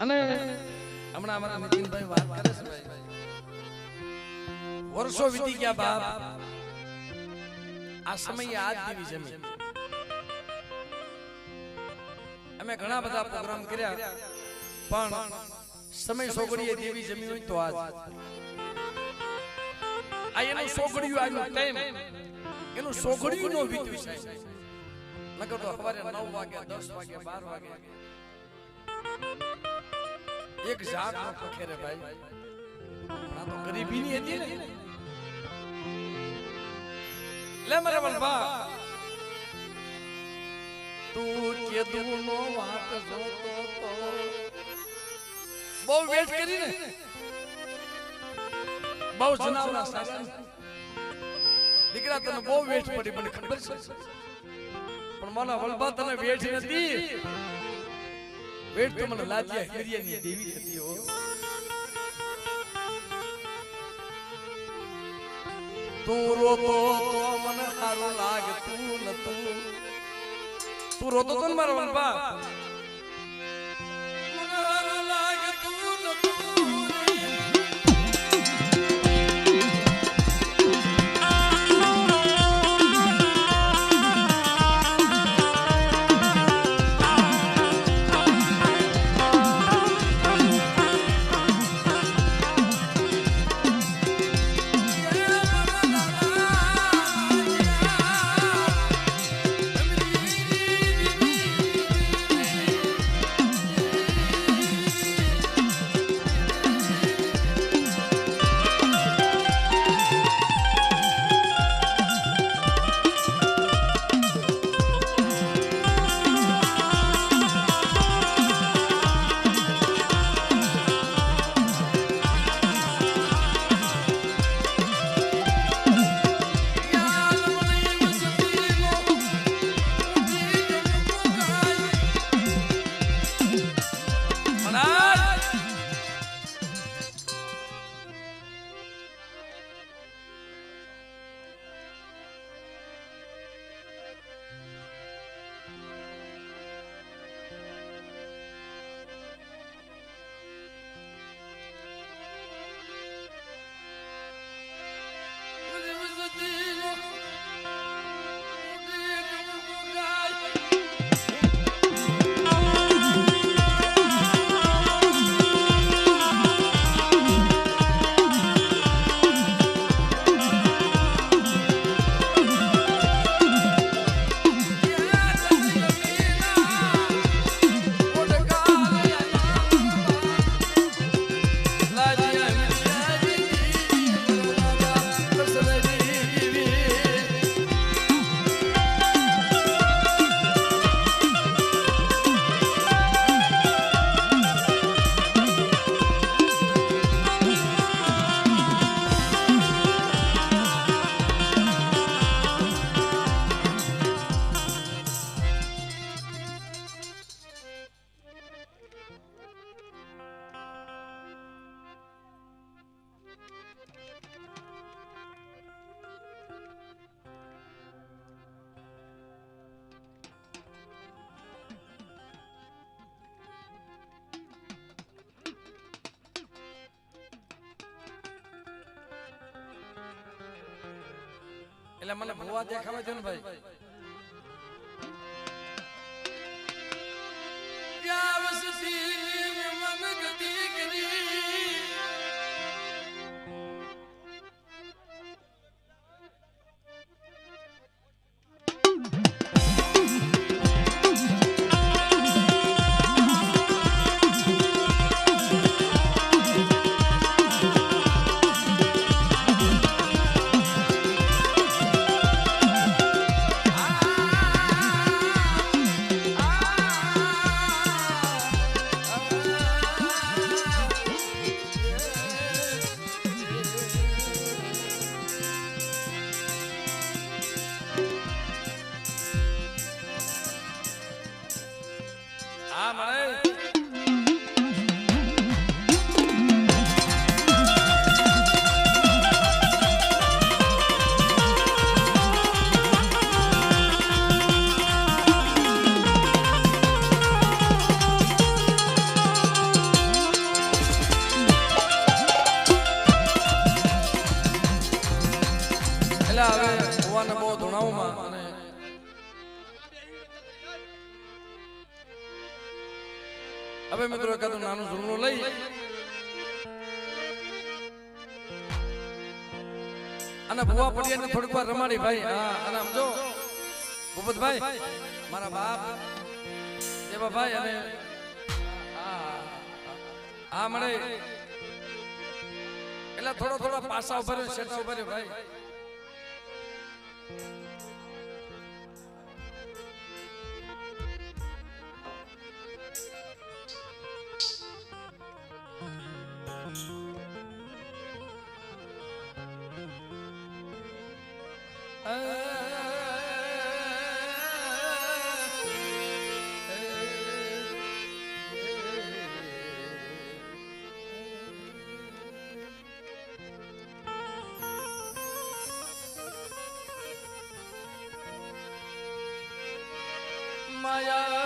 અને હમણાં અમારા નીતિનભાઈ વાત કરે છે ભાઈ. વર્ષો વીતી ગયા બાપ. આ સમયે આજ જેવી જમીન. અમે ઘણા બધા પ્રોગ્રામ કર્યા પણ સમય સોગડીએ દેવી જમી હોય તો આજ. આ એનું સોગડિયું આવ્યું ટાઈમ. એનું સોગડિયું નો વીત સાહેબ. નકર તો સવારે 9 વાગે 10 વાગે 12 વાગે એક ઝાડ નો પખેરે ભાઈ. આ તો ગરીબી ની હતી ને. લે મારા વલભા. તું કેદું નો વાટ જોતો તો. બહુ વેટ કરી ને. બહુ જનાવના સાસા દીકરા તને બહુ વેટ પડી, મને ખબર છે. પણ મારા વલભા તને વેઠ નથી. વેઠ તો મને લાજ્યા હિરિયાની દેવી હતી હો. તું રોતો તો મને સારું લાગતું નતું. તું રોતો તો ને મારા વલભા એટલે મને ભૂવા દેખાવે છે ને ભાઈ. મિત્રો એકાદું નાનું ઝૂમણું લઈ. અને ભુવા પડિયાને થોડીક વાર રમાડી ભાઈ. હા અને આમ જો ભૂપતભાઈ મારા બાપ એવા ભાઈ અને હા, મળે. એટલે થોડો થોડો પાસા ઊભા અરે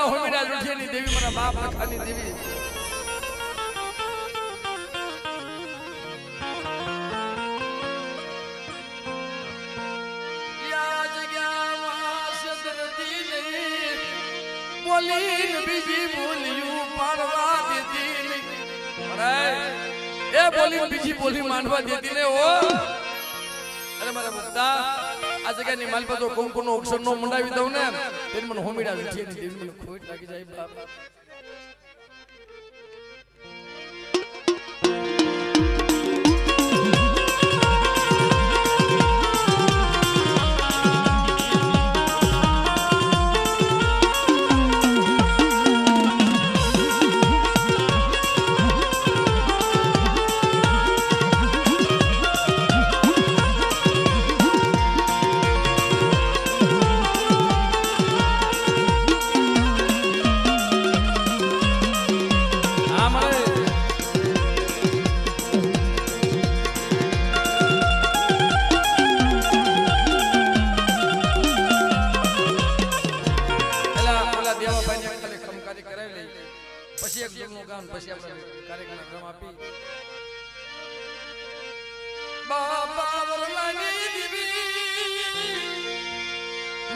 આય મારા લુઠિયાની દેવી, મારા બાપ લખાની દેવી. બોલીને બીજી બોલ્યું પાડવા દેતી નહીં. એ બોલીન બીજી બોલી માંડવા દેતી ને ઓ અરે મારા મુદ્દા આ જગ્યાની માલ પર કુમકુમ નો અક્ષર નો મંડાવી દઉં ને. તેને મને હોમીડા વિશે ની દેવી મને ખોટ લાગી જાય બાપ.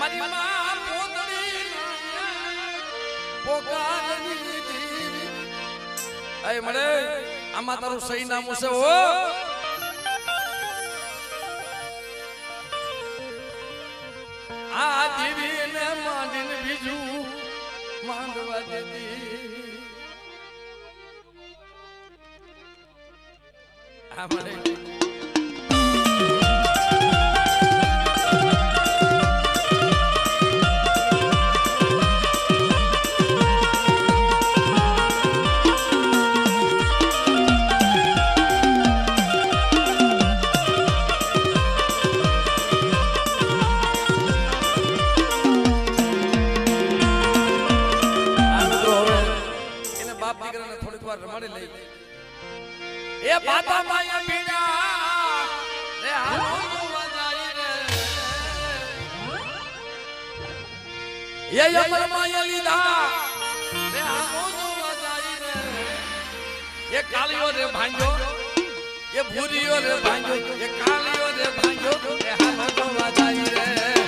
મારી માં પોતડી આમાં તારું સહી નામ છે ઓ આ દીવીને બીજું આ મળે. બાપા માયા પીડા. રે હાલો જાય રે. એ યમલ માયા લીધા. રે હાલો જોવા રે. એ કાળીઓ રે ભાંજો, એ હાલો જોવા રે.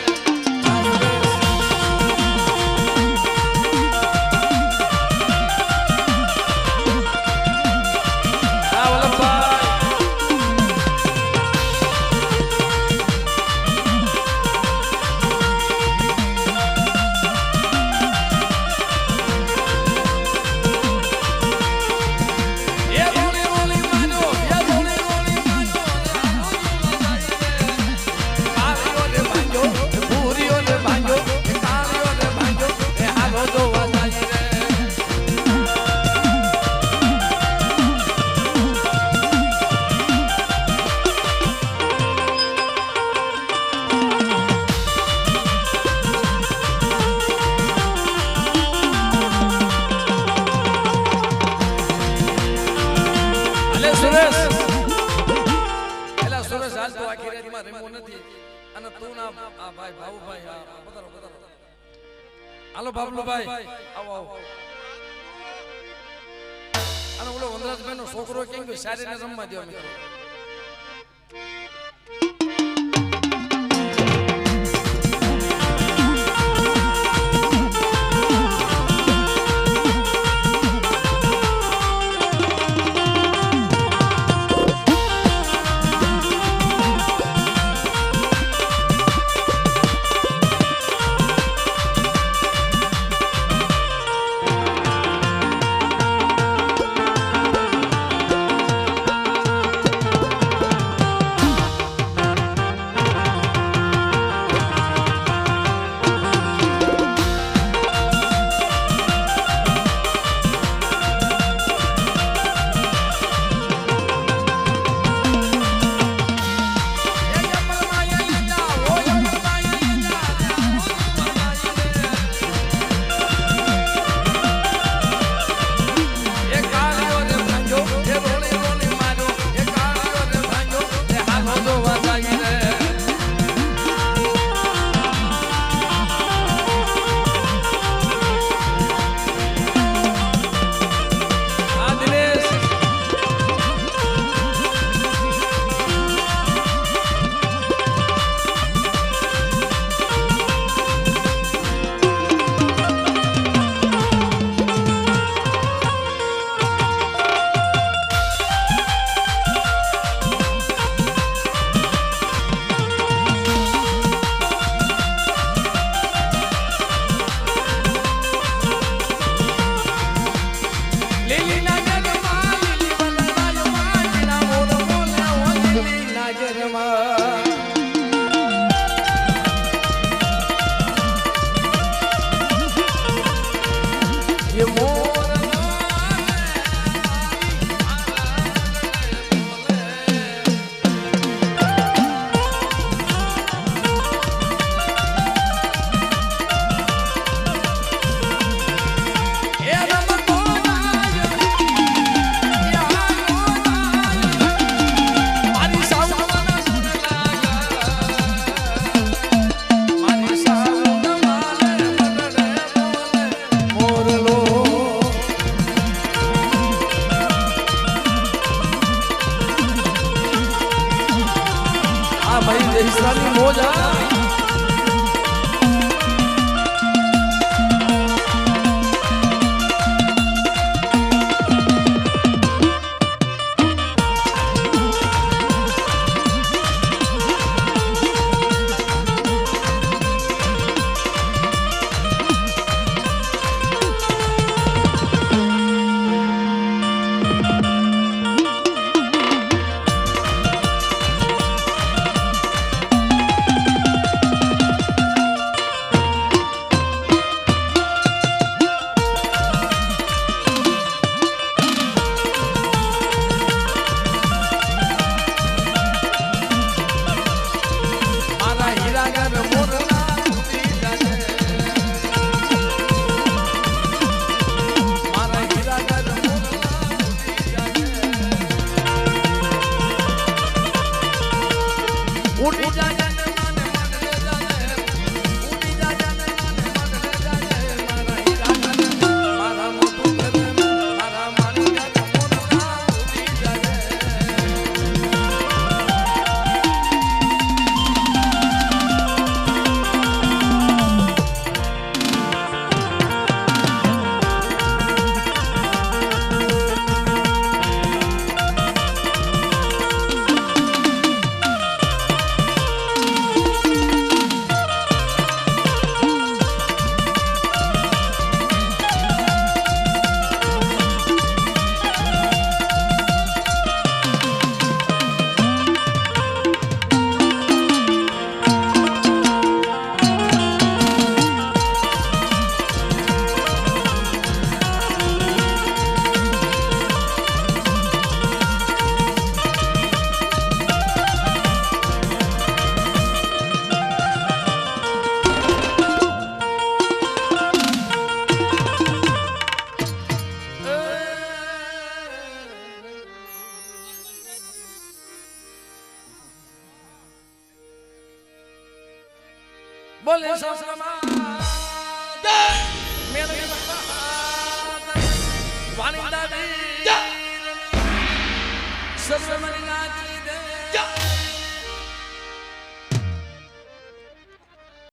હાલો બાબલુભાઈ આવો આવો અને ઓલો વનરાજભાઈ નો છોકરો કેમ કે સારી ને રમવા દો મિત્રો